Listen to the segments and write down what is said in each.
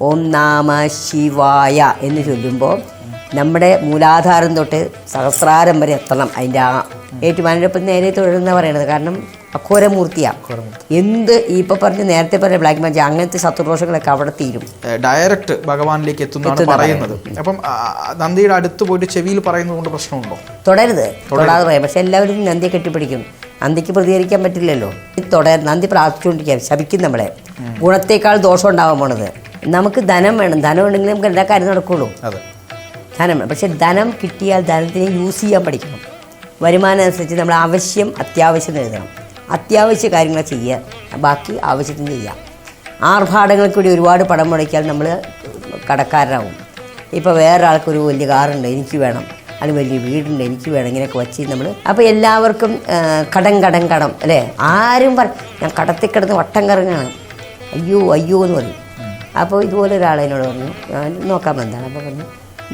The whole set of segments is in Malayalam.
ഓം നാമ ശിവായ എന്ന് ചൊല്ലുമ്പോൾ നമ്മുടെ മൂലാധാരം തൊട്ട് സഹസ്രാരം വരെ എത്തണം അതിന്റെ ആ ഏറ്റുമാനൊപ്പം നേരെ തൊഴുന്ന പറയണത് കാരണം അഘോരമൂർത്തിയാണ് എന്ത് ഈ ഇപ്പം പറഞ്ഞ് നേരത്തെ പറഞ്ഞ ബ്ലാക്ക് മാജി അങ്ങനത്തെ ശത്രുദോഷങ്ങളൊക്കെ അവിടെ തീരും. ഡയറക്റ്റ് ഭഗവാനിലേക്ക് എത്തുന്നതാണ് പറയുന്നത്. അപ്പം നന്ദിയുടെ അടുത്ത് പോയിട്ട് ചെവിയിൽ പറയുന്നത് കൊണ്ട് പ്രശ്നമുണ്ടോ? തുടരുത്. തൊടാതെ പറയാം. പക്ഷെ എല്ലാവരും നന്ദിയെ കെട്ടിപ്പിടിക്കും. നന്ദിക്ക് പ്രതികരിക്കാൻ പറ്റില്ലല്ലോ. തുടർ നന്ദി പ്രാർത്ഥിച്ചുകൊണ്ടിരിക്കാം ശപിക്കും നമ്മളെ. ഗുണത്തേക്കാൾ ദോഷം ഉണ്ടാവാൻ പോണത്. നമുക്ക് ധനം വേണം. ധനം ഉണ്ടെങ്കിൽ നമുക്ക് എല്ലാ കാര്യം നടക്കുള്ളൂ. ധനം വേണം. പക്ഷെ ധനം കിട്ടിയാൽ ധനത്തിനെ യൂസ് ചെയ്യാൻ പഠിക്കണം. വരുമാനം അനുസരിച്ച് നമ്മൾ ആവശ്യം അത്യാവശ്യം എഴുതണം. അത്യാവശ്യ കാര്യങ്ങൾ ചെയ്യുക. ബാക്കി ആവശ്യത്തിന് ചെയ്യാം. ആർഭാടങ്ങൾക്ക് കൂടി ഒരുപാട് പണം മുടക്കിയാൽ നമ്മൾ കടക്കാരനാവും. ഇപ്പോൾ വേറെ ആൾക്കൊരു വലിയ കാറുണ്ട് എനിക്ക് വേണം. അല്ലെങ്കിൽ വലിയ വീടുണ്ട് എനിക്ക് വേണം ഇങ്ങനെയൊക്കെ വച്ച് നമ്മൾ അപ്പോൾ എല്ലാവർക്കും കടം കടം കടം അല്ലേ? ആരും പറ ഞാൻ കടത്തിൽ കിടന്ന് വട്ടം കറങ്ങാണ്. അയ്യോ അയ്യോ എന്ന് പറയും. അപ്പോൾ ഇതുപോലെ ഒരാൾ എന്നോട് പറഞ്ഞു ഞാൻ നോക്കാൻ വന്നതാണ്. അപ്പോൾ പറഞ്ഞു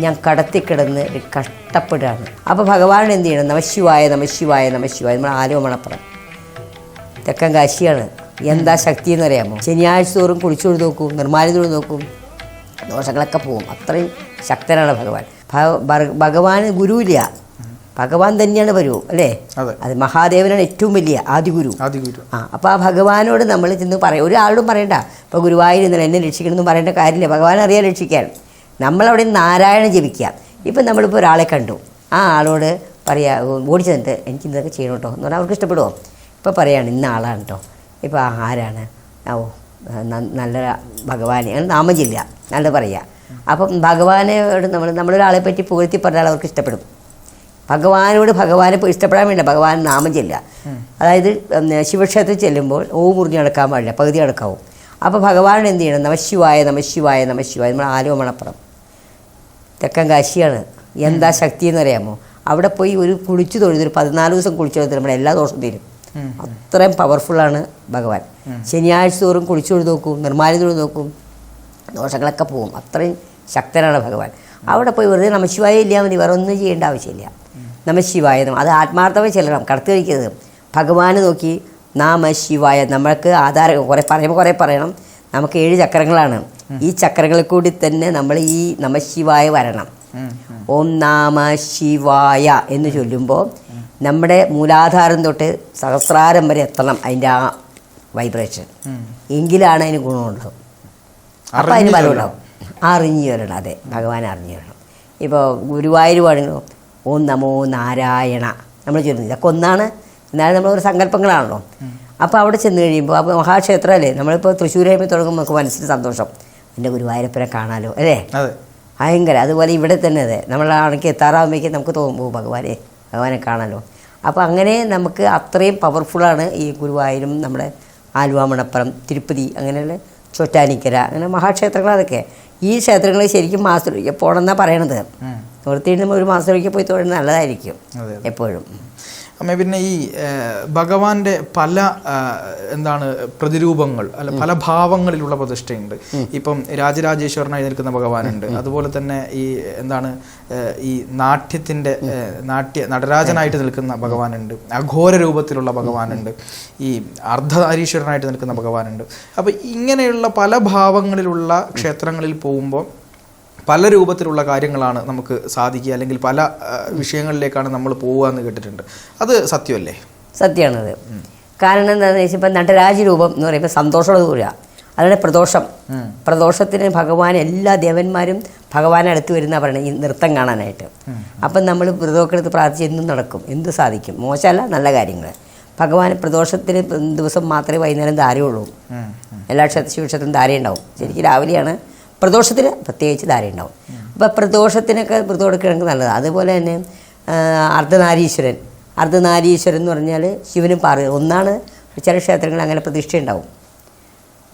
ഞാൻ കടത്തിക്കിടന്ന് കഷ്ടപ്പെടുകയാണ്. അപ്പോൾ ഭഗവാൻ എന്ത് ചെയ്യണം? നമശിവായ നമശിവായ നമശിവായ നമ്മൾ ആലോമണപ്പുറം തെക്കൻ കാശിയാണ് എന്താ ശക്തി എന്ന് അറിയാമോ ശനിയാഴ്ച തോറും കുളിച്ചോട് നോക്കും നിർമ്മാലിതോട് നോക്കും ദോഷങ്ങളൊക്കെ പോകും. അത്രയും ശക്തനാണ് ഭഗവാൻ. ഭഗവാൻ ഗുരുവില്ല. ഭഗവാൻ തന്നെയാണ് വരൂ അല്ലേ? അത്. മഹാദേവനാണ് ഏറ്റവും വലിയ ആദിഗുരു. ആദിഗുരു. ആ അപ്പോൾ ആ ഭഗവാനോട് നമ്മൾ ചെന്ന് പറയും ഒരാളോടും പറയണ്ട. ഇപ്പോൾ ഗുരുവായൂർ ഇന്നലെ എന്നെ രക്ഷിക്കണമെന്ന് പറയേണ്ട കാര്യമില്ല. ഭഗവാൻ അറിയാൻ രക്ഷിക്കാൻ. നമ്മളവിടെ നാരായണ ജപിക്കുക. ഇപ്പം നമ്മളിപ്പോൾ ഒരാളെ കണ്ടു. ആ ആളോട് പറയാ ഓടി ചെന്നിട്ട് എനിക്ക് ഇതൊക്കെ ചെയ്യണം കേട്ടോ എന്ന് പറഞ്ഞാൽ അവർക്ക് ഇഷ്ടപ്പെടുമോ ഇപ്പോൾ പറയാണ് ഇന്ന ആളാണ് കേട്ടോ ഇപ്പോൾ ആരാണ്? ആ, ഓ നല്ല ഭഗവാനെ. അങ്ങനെ നാമം ചെല്ലുക. നല്ല പറയുക. അപ്പം ഭഗവാനോട് നമ്മൾ നമ്മളൊരാളെ പറ്റി പുകഴ്ത്തി പറഞ്ഞാൽ അവർക്ക് ഇഷ്ടപ്പെടും. ഭഗവാനോട് ഭഗവാനെ ഇഷ്ടപ്പെടാൻ വേണ്ട ഭഗവാൻ നാമം ചെല്ലുക. അതായത് ശിവക്ഷേത്രത്തിൽ ചെല്ലുമ്പോൾ ഓ മുറിഞ്ഞ് നടക്കാൻ പാടില്ല. പകുതി നടക്കാവും. അപ്പോൾ ഭഗവാൻ എന്ത് ചെയ്യണം? നമശിവായ നമശിവായ നമശിവായ നമ്മൾ ആലുവമണപ്പുറം തെക്കൻ കാശിയാണ്. എന്താ ശക്തി എന്ന് അറിയാമോ അവിടെ പോയി ഒരു കുളിച്ചു തൊഴുത് ഒരു പതിനാല് ദിവസം കുളിച്ചു തൊഴുത് നമ്മുടെ എല്ലാ ദോഷവും തീരും. അത്രയും പവർഫുള്ളാണ് ഭഗവാൻ. ശനിയാഴ്ച തോറും കുളിച്ചു തൊഴുത് നോക്കും. നിർമ്മാല്യം തൊഴുത് നോക്കും. ദോഷങ്ങളൊക്കെ പോവും അത്രയും ശക്തനാണ് ഭഗവാൻ. അവിടെ പോയി വെറുതെ നമശിവായ ഇല്ല മതി വേറെ ഒന്നും ചെയ്യേണ്ട ആവശ്യമില്ല. നമശിവായ നമ. അത് ആത്മാർത്ഥമായി ചെല്ലണം കടത്തി കഴിക്കരുത് ഭഗവാന് നോക്കി നാമ ശിവായ. നമ്മൾക്ക് ആധാരം കുറേ പറയുമ്പോൾ കുറേ പറയണം. നമുക്ക് ഏഴ് ചക്രങ്ങളാണ്. ഈ ചക്രങ്ങളിൽ കൂടി തന്നെ നമ്മൾ ഈ നമശിവായ വരണം. ഓം നാമ ശിവായ എന്ന് ചൊല്ലുമ്പോൾ നമ്മുടെ മൂലാധാരം തൊട്ട് സഹസ്രാരം വരെ എത്തണം അതിന്റെ ആ വൈബ്രേഷൻ. എങ്കിലാണ് അതിന് ഗുണമുണ്ടാവും അപ്പം അതിന് ബലമുണ്ടാവും അറിഞ്ഞു വരണം അതെ ഭഗവാൻ അറിഞ്ഞു വരണം ഇപ്പോൾ ഗുരുവായൂർ പാടുന്നു ഓം നമോ നാരായണ. നമ്മൾ ചെയ്യുന്നു ഇതൊക്കെ ഒന്നാണ് എന്നാലും നമ്മളൊരു സങ്കല്പങ്ങളാണല്ലോ. അപ്പോൾ അവിടെ ചെന്ന് കഴിയുമ്പോൾ അപ്പോൾ മഹാക്ഷേത്രമല്ലേ നമ്മളിപ്പോൾ തൃശ്ശൂർ കഴിയുമ്പോൾ തുടങ്ങുമ്പോൾ നമുക്ക് മനസ്സിന് സന്തോഷം. എന്റെ ഗുരുവായൂരപ്പനെ കാണാലോ അല്ലേ? ഭയങ്കര അതുപോലെ ഇവിടെ തന്നെ അതെ. നമ്മളാണെങ്കിൽ എത്താറാകുമ്പോഴേക്കും നമുക്ക് തോന്നുമ്പോൾ "ഓ, ഭഗവാനെ ഭഗവാനെ കാണാലോ. അപ്പോൾ അങ്ങനെ നമുക്ക് അത്രയും പവർഫുള്ളാണ് ഈ ഗുരുവായൂരും നമ്മുടെ ആലുവ മണപ്പുറം തിരുപ്പതി അങ്ങനെയുള്ള ചൊറ്റാനിക്കര അങ്ങനെ മഹാക്ഷേത്രങ്ങൾ അതൊക്കെ ഈ ക്ഷേത്രങ്ങൾ ശരിക്കും മാസത്തിലൊരിക്കൽ പോകണമെന്നാണ് പറയണത്. നിർത്തിയിട്ട് ഒരു ഒരു മാസത്തിലൊരിക്കൽ പോയി തൊഴുന്നത് നല്ലതായിരിക്കും എപ്പോഴും. അമ്മ പിന്നെ ഈ ഭഗവാന്റെ പല എന്താണ് പ്രതിരൂപങ്ങൾ അല്ല പല ഭാവങ്ങളിലുള്ള പ്രതിഷ്ഠയുണ്ട്. ഇപ്പം രാജരാജേശ്വരനായി നിൽക്കുന്ന ഭഗവാനുണ്ട്. അതുപോലെ തന്നെ ഈ എന്താണ് ഈ നാട്യത്തിന്റെ നാട്യ നടരാജനായിട്ട് നിൽക്കുന്ന ഭഗവാനുണ്ട്. അഘോര രൂപത്തിലുള്ള ഭഗവാനുണ്ട്. ഈ അർദ്ധനാരീശ്വരനായിട്ട് നിൽക്കുന്ന ഭഗവാനുണ്ട്. അപ്പം ഇങ്ങനെയുള്ള പല ഭാവങ്ങളിലുള്ള ക്ഷേത്രങ്ങളിൽ പോകുമ്പോൾ പല രൂപത്തിലുള്ള കാര്യങ്ങളാണ് നമുക്ക് സാധിക്കുക അല്ലെങ്കിൽ പല വിഷയങ്ങളിലേക്കാണ് നമ്മൾ പോവുക എന്ന് കേട്ടിട്ടുണ്ട്. അത് സത്യമല്ലേ? സത്യമാണത് കാരണം എന്താണെന്ന് വെച്ചാൽ ഇപ്പം നടരാജരൂപം എന്ന് പറയുമ്പോൾ സന്തോഷമുള്ള ദൂരാണ് അതാണ് പ്രദോഷം. പ്രദോഷത്തിന് ഭഗവാൻ എല്ലാ ദേവന്മാരും ഭഗവാൻ അടുത്ത് വരുന്ന പറയണത് ഈ നൃത്തം കാണാനായിട്ട്. അപ്പം നമ്മൾ വ്രതമൊക്കെ എടുത്ത് പ്രാർത്ഥിച്ച് എന്തും നടക്കും. എന്ത് സാധിക്കും? മോശമല്ല നല്ല കാര്യങ്ങൾ. ഭഗവാൻ പ്രദോഷത്തിന് ദിവസം മാത്രമേ വൈകുന്നേരം ധാരയുള്ളൂ. എല്ലാ ക്ഷേത്ര ശിവക്ഷേത്രം ധാരയുണ്ടാവും. ശരിക്കും രാവിലെയാണ് പ്രദോഷത്തിന് പ്രത്യേകിച്ച് ധാരയുണ്ടാവും അപ്പോൾ പ്രദോഷത്തിനൊക്കെ വ്രതം എടുക്കുകയാണെങ്കിൽ നല്ലതാണ് അതുപോലെ തന്നെ അർദ്ധനാരീശ്വരൻ. അർദ്ധനാരീശ്വരൻ എന്ന് പറഞ്ഞാൽ ശിവനും പാർവതി ഒന്നാണ് ചില ക്ഷേത്രങ്ങളിൽ അങ്ങനെ പ്രതിഷ്ഠയുണ്ടാവും.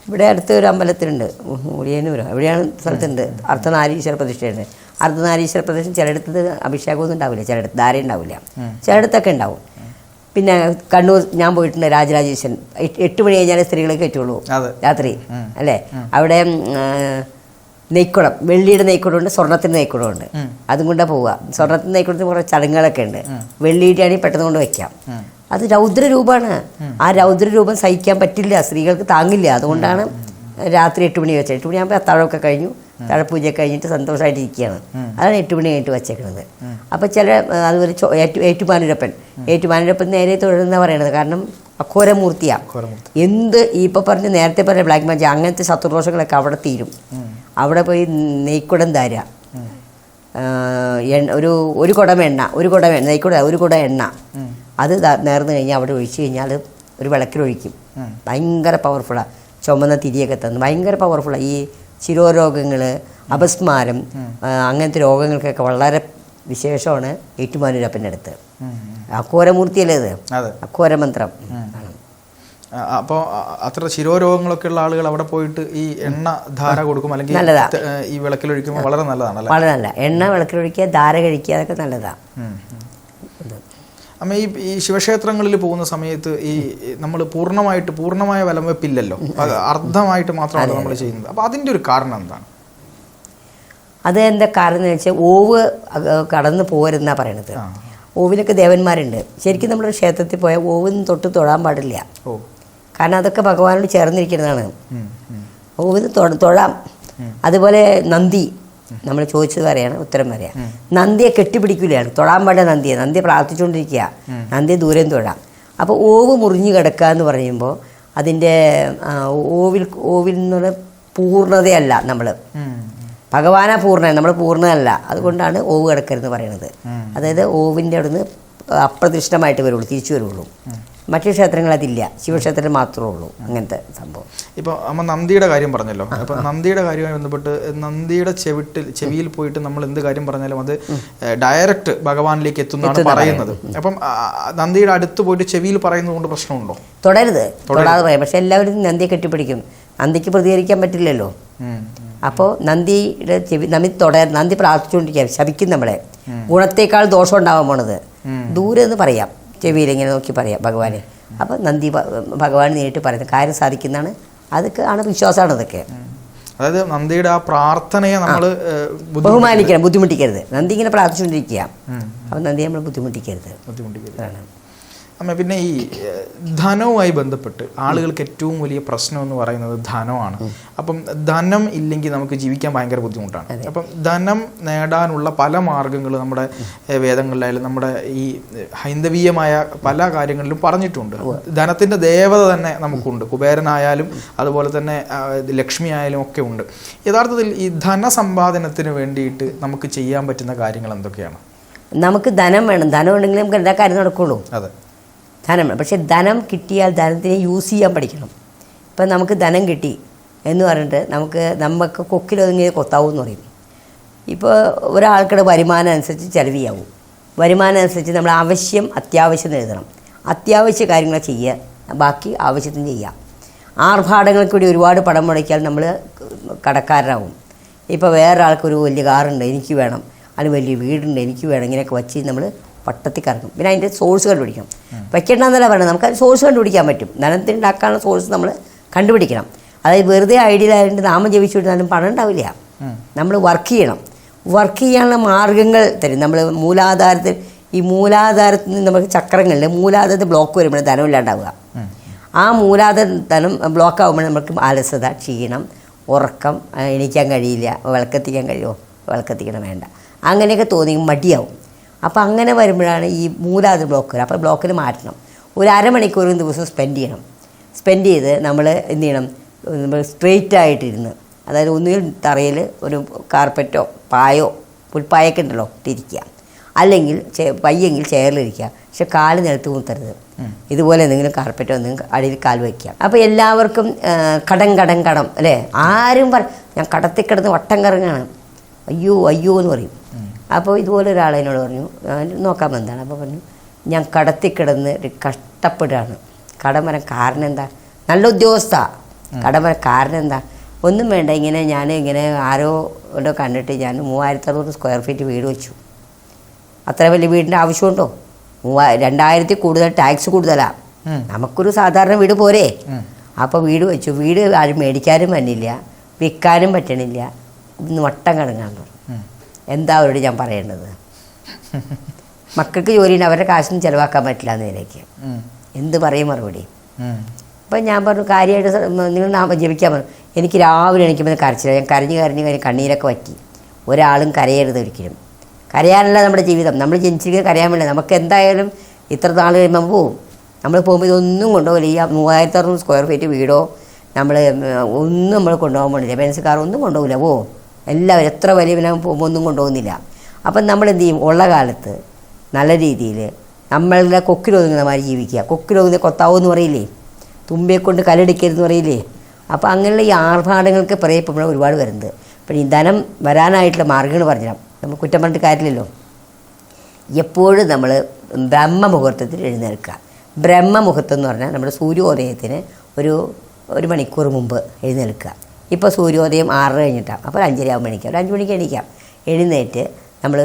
ഇവിടെ അടുത്ത ഒരു അമ്പലത്തിലുണ്ട്. ഉളിയനൂരോ എവിടെയാണ് സ്ഥലത്തുണ്ട്. അർദ്ധനാരീശ്വര പ്രതിഷ്ഠയുണ്ട്. അർദ്ധനാരീശ്വര പ്രതിഷ്ഠ ചിലയിടത്ത് അഭിഷേകമൊന്നും ഉണ്ടാവില്ല. ചിലയിടത്ത് ധാര ഉണ്ടാവില്ല. ചിലയിടത്തൊക്കെ ഉണ്ടാവും. പിന്നെ കണ്ണൂർ ഞാൻ പോയിട്ടുണ്ട് രാജരാജേശ്വരൻ. എട്ട് മണി കഴിഞ്ഞാലേ സ്ത്രീകളെ കയറ്റുള്ളൂ. രാത്രി. അല്ലേ? അവിടെ നെയ്ക്കുടം വെള്ളിയുടെ നെയ്ക്കുടമുണ്ട് സ്വർണത്തിന്റെ നെയ്ക്കുടമുണ്ട്. അതും കൊണ്ടാണ് പോവുക സ്വർണത്തിന്റെ നെയ്ക്കുടത്തിന് കുറേ ചടങ്ങുകളൊക്കെ ഉണ്ട് വെള്ളിയുടെ ആണെങ്കിൽ പെട്ടെന്ന് കൊണ്ട് വെക്കാം. അത് രൗദ്രരൂപമാണ് ആ രൗദ്രരൂപം സഹിക്കാൻ പറ്റില്ല. സ്ത്രീകൾക്ക് താങ്ങില്ല. അതുകൊണ്ടാണ് രാത്രി എട്ട് മണി വെച്ചത്. എട്ട് മണിയാകുമ്പോൾ അത്താഴമൊക്കെ കഴിഞ്ഞു. തഴപ്പൂജ കഴിഞ്ഞിട്ട് സന്തോഷമായിട്ട് ഇരിക്കുകയാണ് അതാണ് എട്ട് മണി കഴിഞ്ഞിട്ട് വെച്ചേക്കുന്നത് അപ്പോൾ ചില അതുപോലെ ഏറ്റുമാനൂരപ്പൻ. ഏറ്റുമാനൂരപ്പൻ നേരെ തൊഴുന്ന പറയണത്. കാരണം അഘോരമൂർത്തിയാണ് ഘോരമൂർത്തി. എന്ത് ഇപ്പോൾ പറഞ്ഞ നേരത്തെ പറഞ്ഞ ബ്ലാക്ക് മാജിക് അങ്ങനത്തെ ശത്രുദോഷങ്ങളൊക്കെ അവിടെ തീരും. അവിടെ പോയി നെയ്ക്കുടം തരാ. എണ്ണ ഒരു ഒരു കുടം എണ്ണ ഒരു കുടം എണ്ണ നെയ്ക്കുട ഒരു കുടം എണ്ണ. അത് നേർന്നു കഴിഞ്ഞാൽ അവിടെ ഒഴിച്ചു കഴിഞ്ഞാൽ ഒരു വിളക്കിലൊഴിക്കും ഭയങ്കര പവർഫുള്ളാണ് ചുമന്ന തിരിയൊക്കെ തന്നു ഭയങ്കര പവർഫുള്ളാണ് ഈ ശിരോരോഗങ്ങൾ അപസ്മാരം അങ്ങനത്തെ രോഗങ്ങൾക്കൊക്കെ വളരെ വിശേഷമാണ് ഏറ്റുമാനൂരപ്പന്റെ അടുത്ത്. അക്കോരമൂർത്തിയല്ലേ ഇത്? അക്കോരമന്ത്രം അപ്പോൾ അത്ര ശിരോരോഗങ്ങളൊക്കെ ഉള്ള ആളുകൾ അവിടെ പോയിട്ട് ഈ എണ്ണ ധാര കൊടുക്കും അല്ലെങ്കിൽ ഈ വിളക്കിലൊഴിക്കുമ്പോൾ വളരെ നല്ലതാണല്ലേ വളരെ നല്ല എണ്ണ വിളക്കിലൊഴിക്കുക ധാര കഴിക്കുക അതൊക്കെ നല്ലതാണ്. അമ്മ ഈ ഈ ശിവക്ഷേത്രങ്ങളിൽ പോകുന്ന സമയത്ത് ഈ നമ്മൾ പൂർണമായിട്ട് പൂർണമായ വിലവെപ്പില്ലല്ലോ. അത് അർദ്ധമായിട്ട് മാത്രമാണ് നമ്മൾ ചെയ്യുന്നത്. അപ്പോൾ അതിന്റെ ഒരു കാരണം എന്താണ്? അത് എന്താ കാരണം എന്ന് വെച്ചാൽ ഓവ് കടന്നു പോരുന്നാ പറയണത്. ഓവിലൊക്കെ ദേവന്മാരുണ്ട്. ശരിക്കും നമ്മുടെ ക്ഷേത്രത്തിൽ പോയാൽ ഓവിന് തൊട്ട് തൊഴാൻ പാടില്ല. ഓ. കാരണം അതൊക്കെ ഭഗവാനോട് ചേർന്നിരിക്കുന്നതാണ്. ഉം, ഉം. തൊഴാം. അതുപോലെ നന്ദി. നമ്മൾ ചോദിച്ചത് പറയാണ് ഉത്തരം പറയാം നന്ദിയെ കെട്ടിപ്പിടിക്കില്ലാണ് തൊഴാൻ പാടില്ല നന്ദിയെ. നന്ദിയെ പ്രാർത്ഥിച്ചുകൊണ്ടിരിക്കുക. നന്ദിയെ ദൂരം തൊഴാം. അപ്പോൾ ഓവ് മുറിഞ്ഞു കിടക്കുക എന്ന് പറയുമ്പോൾ അതിന്റെ ഓവിൽ ഓവിൽ നിന്നുള്ള പൂർണതയല്ല നമ്മൾ ഭഗവാന ഭഗവാനാ പൂർണ നമ്മൾ പൂർണതല്ല അതുകൊണ്ടാണ് ഓവ് കിടക്കരുതെന്ന് പറയുന്നത് അതായത് ഓവിന്റെ അവിടുന്ന് അപ്രതിഷ്ഠമായിട്ട് വരുള്ളൂ തിരിച്ചു വരുള്ളൂ. മറ്റു ക്ഷേത്രങ്ങൾ അതില്ല. ശിവക്ഷേത്രം മാത്രമേ ഉള്ളൂ. അങ്ങനത്തെ സംഭവം. ഇപ്പോൾ അമ്മ നന്ദിയുടെ കാര്യം പറഞ്ഞല്ലോ. അപ്പോൾ നന്ദിയുടെ കാര്യമായി ബന്ധപ്പെട്ട് നന്ദിയുടെ ചെവിട്ടിൽ ചെവിയിൽ പോയിട്ട് നമ്മൾ എന്ത് കാര്യം പറഞ്ഞാലും അത് ഡയറക്റ്റ് ഭഗവാനിലേക്ക് എത്തുന്നതാണ് പറയുന്നത്. അപ്പം നന്ദിയുടെ അടുത്ത് പോയിട്ട് ചെവിയിൽ പറയുന്നത് കൊണ്ട് പ്രശ്നമുണ്ടോ? തുടരുത്. തൊടാതെ പറയാം. പക്ഷെ എല്ലാവരും നന്ദിയെ കെട്ടിപ്പിടിക്കും. നന്ദിക്ക് പ്രതികരിക്കാൻ പറ്റില്ലല്ലോ. അപ്പോൾ നന്ദിയുടെ ചെവി നന്ദി തുടർ നന്ദി പ്രാർത്ഥിച്ചുകൊണ്ടിരിക്കുക ശപിക്കും നമ്മളെ. ഗുണത്തേക്കാൾ ദോഷം ഉണ്ടാവാൻ പോണത്. ദൂരെ എന്ന് പറയാം. ചെവിയിൽ ഇങ്ങനെ നോക്കി പറയാം ഭഗവാനെ. അപ്പോൾ നന്ദി ഭഗവാൻ നേരിട്ട് പറയുന്നത് കാര്യം സാധിക്കുന്നതാണ്. അതൊക്കെ ആണ് വിശ്വാസമാണ് അതൊക്കെ. അതായത് നന്ദിയുടെ ആ പ്രാർത്ഥനയെ നമ്മൾ ബഹുമാനിക്കണം ബുദ്ധിമുട്ടിക്കരുത്. നന്ദി ഇങ്ങനെ പ്രാർത്ഥിച്ചുകൊണ്ടിരിക്കുക. അപ്പം നന്ദി നമ്മൾ ബുദ്ധിമുട്ടിക്കരുത്. ബുദ്ധിമുട്ടിക്കരുത്. അമ്മ പിന്നെ ഈ ധനവുമായി ബന്ധപ്പെട്ട് ആളുകൾക്ക് ഏറ്റവും വലിയ പ്രശ്നം എന്ന് പറയുന്നത് ധനമാണ്. അപ്പം ധനം ഇല്ലെങ്കിൽ നമുക്ക് ജീവിക്കാൻ ഭയങ്കര ബുദ്ധിമുട്ടാണ്. അപ്പം ധനം നേടാനുള്ള പല മാർഗങ്ങൾ നമ്മുടെ വേദങ്ങളിലായാലും നമ്മുടെ ഈ ഹൈന്ദവീയമായ പല കാര്യങ്ങളിലും പറഞ്ഞിട്ടുണ്ട്. ധനത്തിന്റെ ദേവത തന്നെ നമുക്കുണ്ട്. കുബേരനായാലും അതുപോലെ തന്നെ ലക്ഷ്മി ആയാലും ഒക്കെ ഉണ്ട്. യഥാർത്ഥത്തിൽ ഈ ധനസമ്പാദനത്തിന് വേണ്ടിയിട്ട് നമുക്ക് ചെയ്യാൻ പറ്റുന്ന കാര്യങ്ങൾ എന്തൊക്കെയാണ്? നമുക്ക് ധനം വേണം. ധനം ഉണ്ടെങ്കിൽ നമുക്ക് എല്ലാ കാര്യം നടക്കുള്ളൂ? അതെ. ധനം. പക്ഷേ ധനം കിട്ടിയാൽ ധനത്തിനെ യൂസ് ചെയ്യാൻ പഠിക്കണം. ഇപ്പം നമുക്ക് ധനം കിട്ടി എന്ന് പറഞ്ഞിട്ട് നമുക്ക് നമുക്ക് കൊക്കിലൊതുങ്ങിയത് കൊത്താവും എന്ന് പറയും. ഇപ്പോൾ ഒരാൾക്കുടെ വരുമാനം അനുസരിച്ച് ചിലവ് ചെയ്യാവും. വരുമാനം അനുസരിച്ച് നമ്മൾ ആവശ്യം അത്യാവശ്യം എഴുതണം. അത്യാവശ്യ കാര്യങ്ങൾ ചെയ്യുക. ബാക്കി ആവശ്യത്തിന് ചെയ്യാം. ആർഭാടങ്ങൾക്ക് കൂടി ഒരുപാട് പണം മുടക്കിയാൽ നമ്മൾ കടക്കാരനാവും. ഇപ്പോൾ വേറൊരാൾക്കൊരു വലിയ കാറുണ്ട് എനിക്ക് വേണം. അതിന് വലിയ വീടുണ്ട് എനിക്ക് വേണം ഇങ്ങനെയൊക്കെ വച്ച് നമ്മൾ വട്ടത്തിൽ കറങ്ങും പിന്നെ അതിന്റെ സോഴ്സ് കണ്ടുപിടിക്കണം വെക്കണ്ടെന്നല്ല പറയുന്നത്. നമുക്ക് സോഴ്സ് കണ്ടുപിടിക്കാൻ പറ്റും. ധനത്തിന് ഉണ്ടാക്കാനുള്ള സോഴ്സ് നമ്മൾ കണ്ടുപിടിക്കണം. അതായത് വെറുതെ ഐഡിയയിലായിട്ട് നാമം ജപിച്ചുകൊണ്ടിരുന്നാലും പണം ഉണ്ടാവില്ല. നമ്മൾ വർക്ക് ചെയ്യണം. വർക്ക് ചെയ്യാനുള്ള മാർഗങ്ങൾ തരും. നമ്മൾ മൂലാധാരത്തിൽ ഈ മൂലാധാരത്തിൽ നിന്ന് നമുക്ക് ചക്രങ്ങളിൽ മൂലാധാരത്തിൽ ബ്ലോക്ക് വരുമ്പോൾ ധനമില്ലാണ്ടാവുക ആ മൂലാധാര ധനം ബ്ലോക്ക് ആകുമ്പോൾ നമുക്ക് അലസത ക്ഷീണം ഉറക്കം എണീക്കാൻ കഴിയില്ല വിളക്കെത്തിക്കാൻ കഴിയുമോ? വിളക്കെത്തിക്കണം വേണ്ട. അങ്ങനെയൊക്കെ തോന്നി മടിയാവും. അപ്പോൾ അങ്ങനെ വരുമ്പോഴാണ് ഈ മൂലാത് ബ്ലോക്ക് വരിക അപ്പോൾ ബ്ലോക്കിൽ മാറ്റണം. ഒരു അരമണിക്കൂർ ഒരു ദിവസം സ്പെൻഡ് ചെയ്യണം. സ്പെൻഡ് ചെയ്ത് നമ്മൾ എന്ത് ചെയ്യണം? നമ്മൾ സ്ട്രെയിറ്റ് ആയിട്ടിരുന്ന് അതായത് ഒന്നുകിൽ തറയിൽ ഒരു കാർപ്പറ്റോ പായോ പുൽപ്പായൊക്കെ ഉണ്ടല്ലോ ഇട്ടിരിക്കുക. അല്ലെങ്കിൽ പയ്യെങ്കിൽ ചെയറിലിരിക്കുക പക്ഷെ കാൽ നിലത്ത് കൂത്തരുത് ഇതുപോലെ എന്തെങ്കിലും കാർപ്പറ്റോ എന്തെങ്കിലും അടിയിൽ കാൽ വയ്ക്കുക അപ്പോൾ എല്ലാവർക്കും കടം കടം കടം അല്ലേ? ആരും പറ ഞാൻ കടത്തിൽ കിടന്ന് വട്ടം കറങ്ങാണ്. അയ്യോ അയ്യോ എന്ന് പറയും. അപ്പോൾ ഇതുപോലെ ഒരാൾ എന്നോട് പറഞ്ഞു "ഞാൻ നോക്കാൻ വന്നതാണ്. അപ്പോൾ പറഞ്ഞു ഞാൻ കടത്തി കിടന്ന് ഒരു കഷ്ടപ്പെടുകയാണ്. കടം വരാൻ കാരണം എന്താ? നല്ല ഉദ്യോഗസ്ഥ. കടം വരാൻ കാരണം എന്താ? ഒന്നും വേണ്ട ഇങ്ങനെ ഞാൻ ഇങ്ങനെ ആരോ കണ്ടിട്ട് ഞാൻ മൂവായിരത്തി അറുപത് സ്ക്വയർ ഫീറ്റ് വീട് വെച്ചു. അത്ര വലിയ വീടിന്റെ ആവശ്യമുണ്ടോ? മൂവാ രണ്ടായിരത്തി കൂടുതൽ ടാക്സ് കൂടുതലാണ് നമുക്കൊരു സാധാരണ വീട് പോരെ? അപ്പോൾ വീട് വെച്ചു. വീട് ആരും മേടിക്കാനും പറ്റില്ല വിൽക്കാനും പറ്റണില്ല. ഇന്ന് വട്ടം കിടങ്ങാൻ പറഞ്ഞു. എന്താ അവരോട് ഞാൻ പറയേണ്ടത്? മക്കൾക്ക് ജോലിയുണ്ട് അവരുടെ കാശൊന്നും ചിലവാക്കാൻ പറ്റില്ല എന്ന് നിലയ്ക്ക്. എന്ത് പറയും മറുപടി. അപ്പം ഞാൻ പറഞ്ഞു കാര്യമായിട്ട് നിങ്ങൾ ജപിക്കാൻ പറഞ്ഞു എനിക്ക് രാവിലെ എണീക്കുമ്പോൾ കരച്ചില്ല ഞാൻ കരഞ്ഞ് കരഞ്ഞ് കരഞ്ഞ് കണ്ണീരൊക്കെ വറ്റി. ഒരാളും കരയരുത് ഒരിക്കലും. കരയാനല്ല നമ്മുടെ ജീവിതം. നമ്മൾ ജനിച്ചിരിക്കുന്നത് കരയാൻ വേണ്ടി നമുക്ക് എന്തായാലും ഇത്ര നാൾ കഴിയുമ്പോൾ പോവും. നമ്മൾ പോകുമ്പോൾ ഇതൊന്നും കൊണ്ടുപോകില്ല. ഈ മൂവായിരത്തി അറുന്നൂറ് സ്ക്വയർ ഫീറ്റ് വീടോ നമ്മൾ ഒന്നും നമ്മൾ കൊണ്ടുപോകാൻ പോണില്ല. ബെൻസ് കാർ ഒന്നും കൊണ്ടുപോകില്ല. പോവും എല്ലാവരും എത്ര വലിയ പിന്നെ ഒന്നും കൊണ്ടുപോകുന്നില്ല. അപ്പം നമ്മൾ എന്ത് ചെയ്യും? ഉള്ള കാലത്ത് നല്ല രീതിയിൽ നമ്മളുടെ കൊക്കിലൊതുങ്ങുന്ന മാതിരി ജീവിക്കുക. കൊക്കിലൊതുങ്ങുന്ന കൊത്താവെന്ന് പറയില്ലേ? തുമ്പിയെ കൊണ്ട് കല്ലെടുക്കരുതെന്ന് പറയില്ലേ? അപ്പോൾ അങ്ങനെയുള്ള ഈ ആർഭാടങ്ങൾക്ക് പറയപ്പെടുമ്പോൾ ഒരുപാട് വരുന്നത് അപ്പോൾ ഈ ധനം വരാനായിട്ടുള്ള മാർഗങ്ങൾ പറഞ്ഞുതരാം നമ്മൾ കുറ്റം പറഞ്ഞിട്ട് കാര്യമില്ലല്ലോ. എപ്പോഴും നമ്മൾ ബ്രഹ്മമുഹൂർത്തത്തിൽ എഴുന്നേൽക്കുക. ബ്രഹ്മമുഹൂർത്തം എന്ന് പറഞ്ഞാൽ നമ്മുടെ സൂര്യോദയത്തിന് ഒരു ഒരു മണിക്കൂർ മുമ്പ് എഴുന്നേൽക്കുക. ഇപ്പോൾ സൂര്യോദയം ആറര കഴിഞ്ഞിട്ടാണ്. അപ്പോൾ ഒരു അഞ്ചര ആകുമ്പോൾ എണീക്കാം. ഒരു അഞ്ച് മണിക്ക് എണീക്കാം. എഴുന്നേറ്റ് നമ്മൾ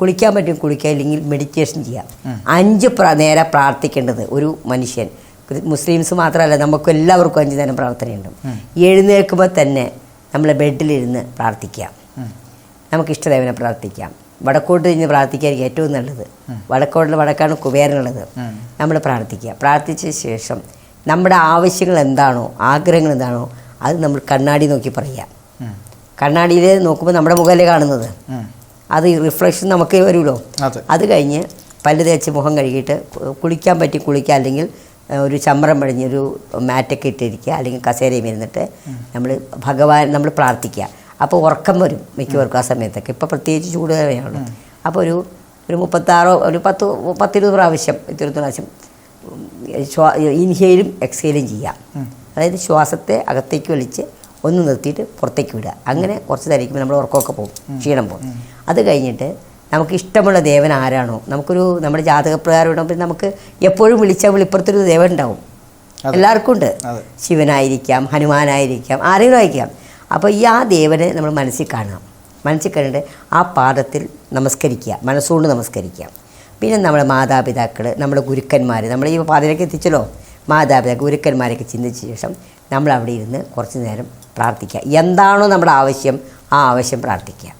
കുളിക്കാൻ പറ്റും കുളിക്കുക ഇല്ലെങ്കിൽ മെഡിറ്റേഷൻ ചെയ്യാം. അഞ്ച് പ്ര നേരെ പ്രാർത്ഥിക്കേണ്ടത് ഒരു മനുഷ്യൻ. മുസ്ലിംസ് മാത്രമല്ല നമുക്ക് എല്ലാവർക്കും അഞ്ച് നേരം പ്രാർത്ഥനയുണ്ട്. എഴുന്നേൽക്കുമ്പോൾ തന്നെ നമ്മൾ ബെഡിലിരുന്ന് പ്രാർത്ഥിക്കാം നമുക്ക് ഇഷ്ടദേവനെ പ്രാർത്ഥിക്കാം. വടക്കോട്ട് തിരിഞ്ഞ് പ്രാർത്ഥിക്കായിരിക്കും ഏറ്റവും നല്ലത്. വടക്കോട്ടിൽ വടക്കാണ് കുബേരനുള്ളത് നമ്മൾ പ്രാർത്ഥിക്കുക. പ്രാർത്ഥിച്ച ശേഷം നമ്മുടെ ആവശ്യങ്ങൾ എന്താണോ ആഗ്രഹങ്ങൾ എന്താണോ അത് നമ്മൾ കണ്ണാടി നോക്കി പറയാം കണ്ണാടിയിൽ നോക്കുമ്പോൾ നമ്മുടെ മുഖമല്ലേ കാണുന്നത്? അത് റിഫ്ലക്ഷൻ നമുക്ക് വരുമല്ലോ. അതെ. കഴിഞ്ഞ് പല്ല് തേച്ച് മുഖം കഴുകിയിട്ട് കുളിക്കാൻ പറ്റി കുളിക്കുക അല്ലെങ്കിൽ ഒരു ചമ്രം പടിഞ്ഞ് ഒരു മാറ്റൊക്കെ ഇട്ടിരിക്കുക അല്ലെങ്കിൽ കസേരയും ഇരുന്നിട്ട് നമ്മൾ ഭഗവാൻ നമ്മൾ പ്രാർത്ഥിക്കുക. അപ്പോൾ ഉറക്കം വരും മിക്കവർക്കും ആ സമയത്തൊക്കെ. ഇപ്പോൾ പ്രത്യേകിച്ച് ചൂട് തന്നെയാണ് അപ്പോൾ ഒരു ഒരു മുപ്പത്താറോ ഒരു പത്ത് പത്തിരുപത് പ്രാവശ്യം ഇരുപത്തി പ്രാവശ്യം ഇൻഹെയിലും എക്സ്ഹെയിലും ചെയ്യാം. അതായത് ശ്വാസത്തെ അകത്തേക്ക് വലിച്ച് ഒന്ന് നിർത്തിയിട്ട് പുറത്തേക്ക് വിടുക. അങ്ങനെ കുറച്ച് ധരിക്കുമ്പോൾ നമ്മൾ ഉറക്കമൊക്കെ പോകും ക്ഷീണം പോകും. അത് കഴിഞ്ഞിട്ട് നമുക്ക് ഇഷ്ടമുള്ള ദേവൻ ആരാണോ നമുക്കൊരു നമ്മുടെ ജാതകപ്രകാരം ഉണ്ടാകുമ്പോൾ നമുക്ക് എപ്പോഴും വിളിച്ചാൽ വിളിപ്പുറത്തൊരു ദേവൻ ഉണ്ടാവും. എല്ലാവർക്കും ഉണ്ട്. ശിവനായിരിക്കാം ഹനുമാനായിരിക്കാം ആരെങ്കിലും ആയിരിക്കാം. അപ്പോൾ ഈ ആ ദേവനെ നമ്മൾ മനസ്സിൽ കാണാം മനസ്സിൽ കണ്ടിട്ട് ആ പാദത്തിൽ നമസ്കരിക്കുക മനസ്സുകൊണ്ട് നമസ്കരിക്കുക. പിന്നെ നമ്മുടെ മാതാപിതാക്കൾ നമ്മുടെ ഗുരുക്കന്മാർ നമ്മൾ ഈ പാതയിലേക്ക് എത്തിച്ചല്ലോ? മാതാപിതാക്കൾ ഗുരുക്കന്മാരൊക്കെ ചിന്തിച്ച ശേഷം നമ്മൾ അവിടെ ഇരുന്ന് കുറച്ച് നേരം പ്രാർത്ഥിക്കുക. എന്താണോ നമ്മുടെ ആവശ്യം ആ ആവശ്യം പ്രാർത്ഥിക്കുക.